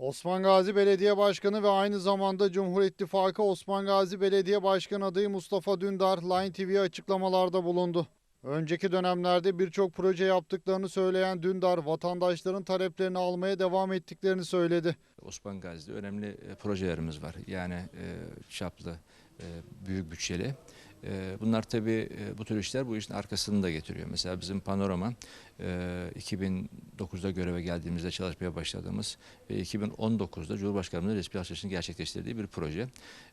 Osman Gazi Belediye Başkanı ve aynı zamanda Cumhur İttifakı Osman Gazi Belediye Başkanı adayı Mustafa Dündar Line TV'ye açıklamalarda bulundu. Önceki dönemlerde birçok proje yaptıklarını söyleyen Dündar, vatandaşların taleplerini almaya devam ettiklerini söyledi. Osman Gazi'de önemli e, projelerimiz var. Yani e, çaplı, e, büyük bütçeli. E, bunlar tabii e, bu tür işler bu işin arkasını da getiriyor. Mesela bizim Panorama e, 2009'da göreve geldiğimizde çalışmaya başladığımız ve 2019'da Cumhurbaşkanımızın resmi açılışını gerçekleştirdiği bir proje.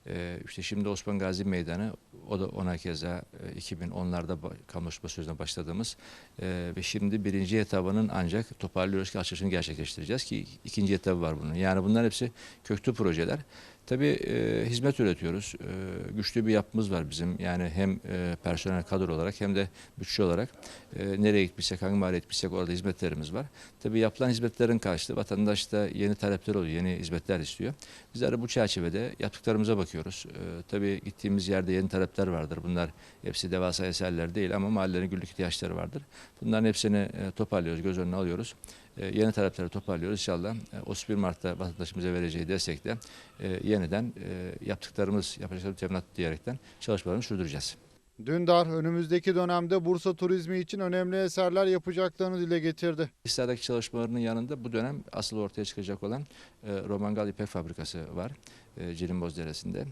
E, işte şimdi Osman Gazi Meydanı o da ona keza e, 2010'larda ba- kamulaşma sözüne başladığımız e, ve şimdi birinci etabının ancak toparlıyoruz ki açılışını gerçekleştireceğiz ki ikinci etabı var bunun. Yani bunlar hepsi köklü projeler. Tabii e, hizmet üretiyoruz. E, güçlü bir yapımız var bizim. Yani hem e, personel kadro olarak hem de bütçe olarak e, nereye gitmişsek, hangi mahalleye gitmişsek orada hizmetlerimiz var. Tabii yapılan hizmetlerin karşılığı vatandaş da yeni talepler oluyor, yeni hizmetler istiyor. Bizler de bu çerçevede yaptıklarımıza bakıyoruz. E, tabii gittiğimiz yerde yeni talepler vardır. Bunlar hepsi devasa eserler değil ama mahallelerin günlük ihtiyaçları vardır. Bunların hepsini e, toparlıyoruz, göz önüne alıyoruz. E, yeni talepleri toparlıyoruz. İnşallah e, 31 Mart'ta vatandaşımıza vereceği destekle e, yeniden e, yaptıklarımız, yapacaklarımız teminat diyerekten çalışmalarımızı sürdüreceğiz. Dündar, önümüzdeki dönemde Bursa turizmi için önemli eserler yapacaklarını dile getirdi. Hisar'daki çalışmalarının yanında bu dönem asıl ortaya çıkacak olan e, Romangal İpek Fabrikası var e, Cilimboz Deresi'nde.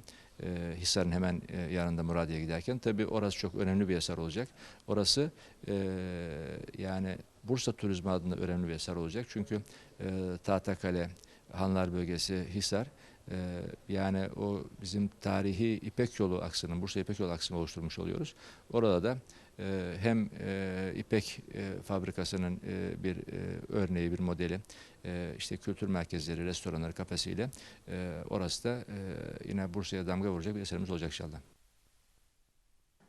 E, Hisar'ın hemen e, yanında Muradiye giderken tabii orası çok önemli bir eser olacak. Orası e, yani Bursa turizmi adında önemli bir eser olacak. Çünkü e, Tahtakale, Hanlar bölgesi, Hisar e, yani o bizim tarihi İpek yolu aksının, Bursa İpek yolu aksını oluşturmuş oluyoruz. Orada da e, hem e, İpek e, fabrikasının bir örneği, bir modeli, işte kültür merkezleri, restoranları, kafesiyle orası da yine Bursa'ya damga vuracak bir eserimiz olacak inşallah.